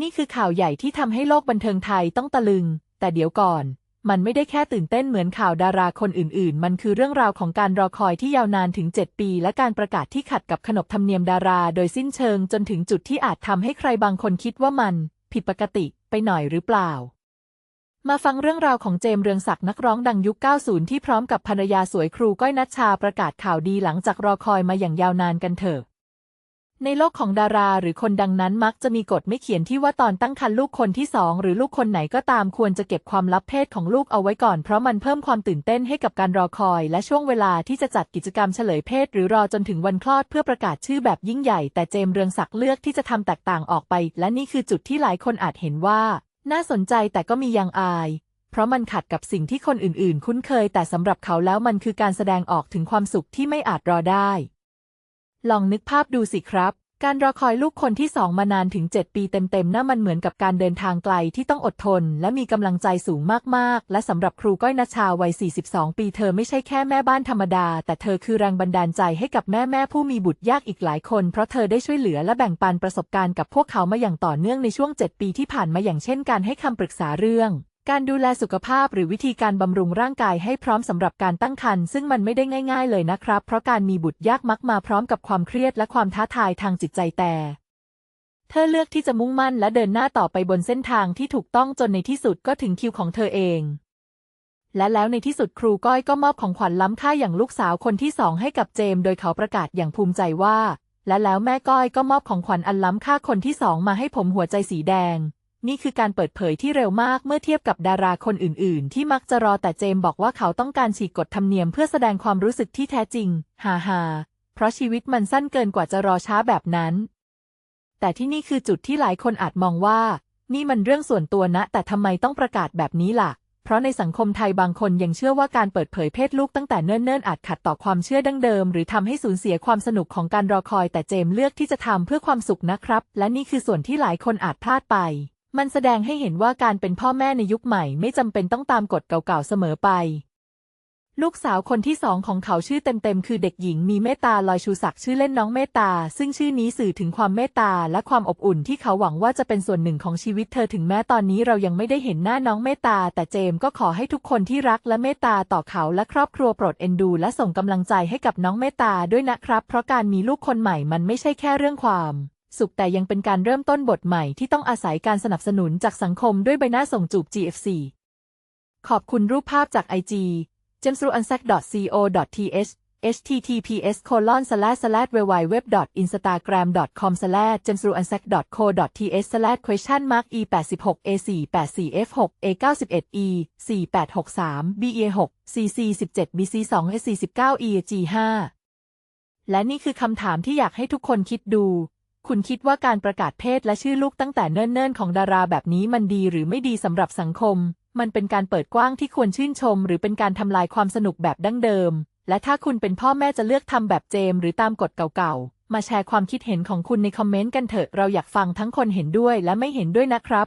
นี่คือข่าวใหญ่ที่ทำให้โลกบันเทิงไทยต้องตะลึง แต่เดี๋ยวก่อน มันไม่ได้แค่ตื่นเต้นเหมือนข่าวดาราคนอื่น ๆ มันคือเรื่องราวของการรอคอยที่ยาวนานถึง 7 ปี และการประกาศที่ขัดกับขนบธรรมเนียมดารา โดยสิ้นเชิงจนถึงจุดที่อาจทำให้ใครบางคนคิดว่ามัน ผิดปกติไปหน่อยหรือเปล่า มาฟังเรื่องราวของเจมส์เรืองศักดิ์นักร้องดังยุค 90 ที่พร้อมกับภรรยาสวยครูก้อยนัชชาประกาศข่าวดีหลังจากรอคอยมาอย่างยาวนานกันเถอะ ในโลกของดาราหรือคนดังนั้นมักจะมีกฎไม่เขียนที่ว่าตอนตั้งครรภ์ลูกคนที่สองหรือลูกคนไหนก็ตามควรจะเก็บความลับเพศของลูกเอาไว้ก่อนเพราะมันเพิ่มความตื่นเต้นให้กับการรอคอย และช่วงเวลาที่จะจัดกิจกรรมเฉลยเพศ หรือรอจนถึงวันคลอดเพื่อประกาศชื่อแบบยิ่งใหญ่ แต่เจมส์เรืองศักดิ์เลือกที่จะทำแตกต่างออกไป และนี่คือจุดที่หลายคนอาจเห็นว่า น่าสนใจแต่ก็มียังอายเพราะมันขัดกับสิ่งที่คนอื่นๆ คุ้นเคย แต่สำหรับเขาแล้วมันคือการแสดงออกถึงความสุขที่ไม่อาจรอได้ ลองนึกภาพดูสิครับ การรอคอยลูกคนที่สองมานานถึง 7 ปีเต็มๆน่ามันเหมือนกับการเดินทางไกลที่ต้องอดทน และมีกำลังใจสูงมากๆ และสำหรับครูก้อยนชาวัย 42 ปีเธอไม่ใช่แค่แม่บ้านธรรมดา แต่เธอคือแรงบันดาลใจให้กับแม่แม่ผู้มีบุตรยากอีกหลายคน เพราะเธอได้ช่วยเหลือและแบ่งปันประสบการณ์กับพวกเขามาอย่างต่อเนื่องในช่วง 7 ปีที่ผ่านมาอย่างเช่นการให้คำปรึกษาเรื่อง การดูแลสุขภาพหรือวิธีการบำรุงร่างกายให้พร้อมสำหรับการตั้งครรภ์ซึ่งมันไม่ได้ง่าย ๆ เลยนะครับ เพราะการมีบุตรยากมักมาพร้อมกับความเครียดและความท้าทายทางจิตใจแต่ เธอเลือกที่จะมุ่งมั่นและเดินหน้าต่อไปบนเส้นทางที่ถูกต้องจนในที่สุดก็ถึงคิวของเธอเอง และแล้วในที่สุดครูก้อยก็มอบของขวัญล้ำค่าอย่างลูกสาวคนที่สองให้กับเจมส์โดยเขาประกาศอย่างภูมิใจว่า และแล้วแม่ก้อยก็มอบของขวัญอันล้ำค่าคนที่สองมาให้ผมหัวใจสีแดง นี่คือการเปิดเผยที่เร็วมากเมื่อเทียบกับดาราคนอื่น ๆ ที่มักจะรอแต่เจมบอกว่าเขาต้องการฉีกกฎธรรมเนียมเพื่อแสดงความรู้สึกที่แท้จริง ฮ่าฮาเพราะชีวิตมันสั้นเกินกว่าจะรอช้าแบบนั้น แต่ที่นี่คือจุดที่หลายคนอาจมองว่า นี่มันเรื่องส่วนตัวนะ แต่ทำไมต้องประกาศแบบนี้ล่ะ เพราะในสังคมไทยบางคนยังเชื่อว่าการเปิดเผยเพศลูกตั้งแต่เนิ่น ๆ อาจขัดต่อความเชื่อดั้งเดิม หรือทำให้สูญเสียความสนุกของการรอคอย แต่เจมเลือกที่จะทำเพื่อความสุขนะครับ และนี่คือส่วนที่หลายคนอาจพลาดไป มันแสดงให้เห็นว่าการเป็นพ่อแม่ในยุคใหม่ไม่จำเป็นต้องตามกฎเก่าๆเสมอไป ลูกสาวคนที่สองของเขาชื่อเต็มๆ คือเด็กหญิงมีเมตตาลอยชูศักดิ์ชื่อเล่นน้องเมตตา ซึ่งชื่อนี้สื่อถึงความเมตตาและความอบอุ่นที่เขาหวังว่าจะเป็นส่วนหนึ่งของชีวิตเธอถึงแม้ตอนนี้เรายังไม่ได้เห็นหน้าน้องเมตตา แต่เจมส์ก็ขอให้ทุกคนที่รักและเมตตาต่อเขาและครอบครัวโปรดเอ็นดู และส่งกำลังใจให้กับน้องเมตตาด้วยนะครับ เพราะการมีลูกคนใหม่มันไม่ใช่แค่เรื่องความ สุขแต่ยังเป็นการเริ่มต้นบทใหม่ที่ต้องอาศัยการสนับสนุนจากสังคมด้วยใบหน้าส่งจูบ GFC ขอบคุณรูปภาพจาก IG jamesruansac.co.th https colon slash slash www.instagram.com slash jamesruansac.co.th slash question mark e 8 6 a 4 8 4 f 6 a 9 1 e 4 8 6 3 b a 6 cc 17 bc 2 s 49 e g 5และนี่คือคำถามที่อยากให้ทุกคนคิดดู คุณคิดว่าการประกาศเพศและชื่อลูกตั้งแต่เนิ่นๆ ของดาราแบบนี้มันดีหรือไม่ดีสำหรับสังคม มันเป็นการเปิดกว้างที่ควรชื่นชม หรือเป็นการทำลายความสนุกแบบดั้งเดิม และถ้าคุณเป็นพ่อแม่จะเลือกทำแบบเจมส์หรือตามกฎเก่าๆ มาแชร์ความคิดเห็นของคุณในคอมเมนต์กันเถอะ เราอยากฟังทั้งคนเห็นด้วยและไม่เห็นด้วยนะครับ